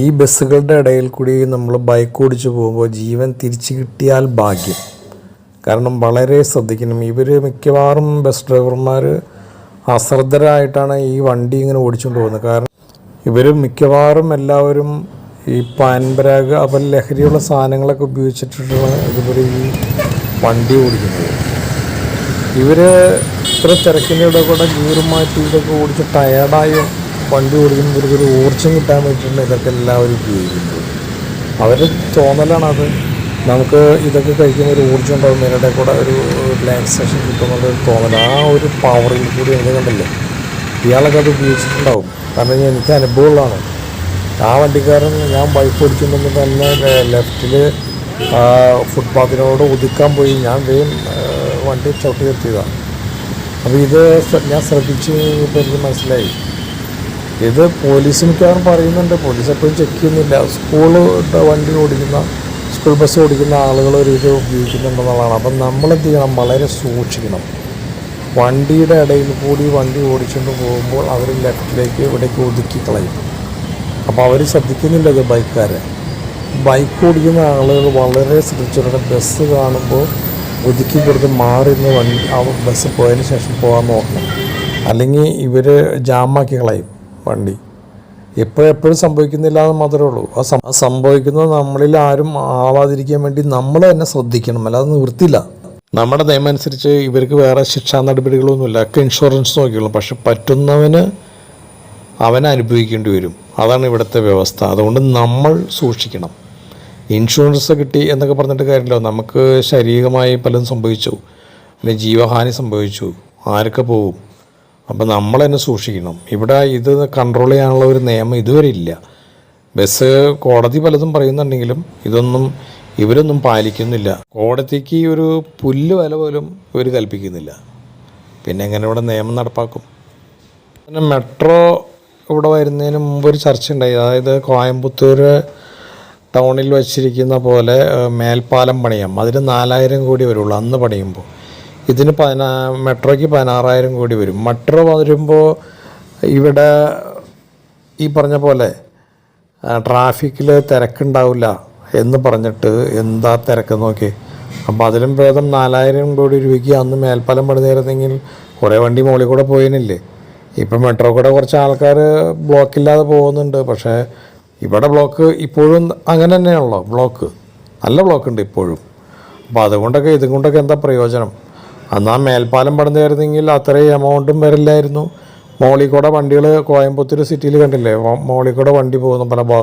ഈ ബസ്സുകളുടെ ഇടയിൽ കൂടി നമ്മൾ ബൈക്ക് ഓടിച്ചു പോകുമ്പോൾ ജീവൻ തിരിച്ചു കിട്ടിയാൽ ഭാഗ്യം. കാരണം വളരെ ശ്രദ്ധിക്കണം. ഇവർ മിക്കവാറും ബസ് ഡ്രൈവർമാർ അശ്രദ്ധരായിട്ടാണ് ഈ വണ്ടി ഇങ്ങനെ ഓടിച്ചുകൊണ്ട് പോകുന്നത്. കാരണം ഇവർ മിക്കവാറും എല്ലാവരും ഈ പാൻപരാഗ് അപ്പം ലഹരിയുള്ള സാധനങ്ങളൊക്കെ ഉപയോഗിച്ചിട്ടാണ് ഇവർ ഈ വണ്ടി ഓടിക്കുന്നത്. ഇവർ ഇത്ര തിരക്കിന്റെ ഇടയിൽ കൂടെ ഗീർ മാറ്റി ഇതൊക്കെ ഓടിച്ച് ടയർഡായി വണ്ടി ഓടിക്കുമ്പോൾ ഇവർക്കൊരു ഊർജം കിട്ടാൻ വേണ്ടിയിട്ടാണ് ഇതൊക്കെ എല്ലാവരും ഉപയോഗിക്കുന്നത്. അവരുടെ തോന്നലാണത് നമുക്ക് ഇതൊക്കെ കഴിക്കുന്ന ഒരു ഊർജം ഉണ്ടാകും ഇതിനിടെ കൂടെ ഒരു റിലാക്സേഷൻ കിട്ടുന്നുള്ളൊരു തോന്നൽ. ആ ഒരു പവറിൽ കൂടി എനിക്ക് കണ്ടില്ലേ? ഇയാളൊക്കെ അത് ഉപയോഗിച്ചിട്ടുണ്ടാവും. കാരണം എനിക്ക് അനുഭവമുള്ളതാണ്. ആ വണ്ടിക്കാരൻ ഞാൻ ബൈക്ക് ഓടിക്കുന്നുണ്ട് തന്നെ ലെഫ്റ്റിൽ ഫുട്പാത്തിനോട് ഒതുക്കാൻ പോയി. ഞാൻ വേഗം വണ്ടി ചവിട്ടി നിർത്തിയതാണ് അപ്പോൾ ഇത് ഞാൻ ശ്രദ്ധിച്ച് ഇപ്പോൾ എനിക്ക് മനസ്സിലായി. ഇത് പോലീസ് മിക്കവാറും പറയുന്നുണ്ട്. പോലീസ് എപ്പോഴും ചെക്ക് ചെയ്യുന്നില്ല. സ്കൂൾ വണ്ടി ഓടിക്കുന്ന സ്കൂൾ ബസ് ഓടിക്കുന്ന ആളുകൾ ഒരു ഇത് ഉപയോഗിക്കുന്നുണ്ടെന്നുള്ളതാണ്. അപ്പം നമ്മൾ എന്ത് ചെയ്യണം? വളരെ സൂക്ഷിക്കണം. വണ്ടിയുടെ ഇടയിൽ കൂടി വണ്ടി ഓടിച്ചുകൊണ്ട് പോകുമ്പോൾ അവർ ലെഫ്റ്റിലേക്ക് ഇവിടേക്ക് ഒതുക്കി കളയും. അപ്പോൾ അവർ ശ്രദ്ധിക്കുന്നില്ല ഇത് ബൈക്കുകാരെ. ബൈക്ക് ഓടിക്കുന്ന ആളുകൾ വളരെ ശ്രദ്ധിച്ചിട്ടുണ്ട് ബസ് കാണുമ്പോൾ ഒതുക്കി കൊടുത്ത് മാറി വണ്ടി ആ ബസ് പോയതിന് ശേഷം പോകാൻ നോക്കണം. അല്ലെങ്കിൽ ഇവർ ജാമാക്കി കളയും. വണ്ടി എപ്പോഴെപ്പോഴും സംഭവിക്കുന്നില്ല എന്ന് മാത്രമേ ഉള്ളൂ. ആ സം- സംഭവിക്കുന്നത് നമ്മളിൽ ആരും ആവാതിരിക്കാൻ വേണ്ടി നമ്മൾ തന്നെ ശ്രദ്ധിക്കണം. അല്ലാതെ നിവൃത്തില്ല നമ്മുടെ നിയമം അനുസരിച്ച് ഇവർക്ക് വേറെ ശിക്ഷാ നടപടികളൊന്നുമില്ല. ഒക്കെ ഇൻഷുറൻസ് നോക്കിയുള്ളൂ. പക്ഷെ പറ്റുന്നവന് അവൻ അനുഭവിക്കേണ്ടി വരും. അതാണ് ഇവിടുത്തെ വ്യവസ്ഥ. അതുകൊണ്ട് നമ്മൾ സൂക്ഷിക്കണം. ഇൻഷുറൻസ് കിട്ടി എന്നൊക്കെ പറഞ്ഞിട്ട് കാര്യമില്ല. നമുക്ക് ശാരീരികമായി പലതും സംഭവിച്ചു. അല്ലെങ്കിൽ ജീവഹാനി സംഭവിച്ചു. ആരൊക്കെ പോകും അപ്പം നമ്മൾ തന്നെ സൂക്ഷിക്കണം. ഇവിടെ ഇത് കൺട്രോൾ ചെയ്യാനുള്ള ഒരു നിയമം ഇതുവരെ ഇല്ല. ബസ് കോടതി പലതും പറയുന്നുണ്ടെങ്കിലും ഇതൊന്നും ഇവരൊന്നും പാലിക്കുന്നില്ല. കോടതിക്ക് ഈ ഒരു പുല്ല് വില പോലും ഇവർ കൽപ്പിക്കുന്നില്ല. പിന്നെ എങ്ങനെ ഇവിടെ നിയമം നടപ്പാക്കും? പിന്നെ മെട്രോ ഇവിടെ വരുന്നതിന് മുമ്പ് ഒരു ചർച്ച ഉണ്ടായി. അതായത് കോയമ്പത്തൂർ ടൗണിൽ വച്ചിരിക്കുന്ന പോലെ മേൽപ്പാലം പണിയാം. അതിന് നാലായിരം കോടി വരുള്ളൂ അന്ന് പണിയുമ്പോൾ. ഇതിന് പതിനാ മെട്രോയ്ക്ക് പതിനാറായിരം കോടി വരും. മെട്രോ വരുമ്പോൾ ഇവിടെ ഈ പറഞ്ഞ പോലെ ട്രാഫിക്കിൽ തിരക്കുണ്ടാവില്ല എന്ന് പറഞ്ഞിട്ട് എന്താ തിരക്ക് നോക്കി അപ്പോൾ അതിലും ഭേദം നാലായിരം കോടി രൂപയ്ക്ക് അന്ന് മേൽപ്പാലം പണിതായിരുന്നെങ്കിൽ കുറേ വണ്ടി മുകളിൽ കൂടെ പോയിനില്ലേ? ഇപ്പം മെട്രോ കൂടെ കുറച്ച് ആൾക്കാർ ബ്ലോക്കില്ലാതെ പോകുന്നുണ്ട്. പക്ഷേ ഇവിടെ ബ്ലോക്ക് ഇപ്പോഴും അങ്ങനെ തന്നെയാണല്ലോ ബ്ലോക്ക്. നല്ല ബ്ലോക്ക് ഉണ്ട് ഇപ്പോഴും. അപ്പോൾ അതുകൊണ്ടൊക്കെ ഇതും കൊണ്ടൊക്കെ എന്താ പ്രയോജനം? അന്ന് ആ മേൽപ്പാലം പണിതായിരുന്നെങ്കിൽ അത്രയും എമൗണ്ടും വരില്ലായിരുന്നു. മോളിൽ കൂടെ വണ്ടികൾ കോയമ്പത്തൂർ സിറ്റിയിൽ കണ്ടില്ലേ? മോളിൽ കൂടെ വണ്ടി പോകുന്നു പല ഭാഗം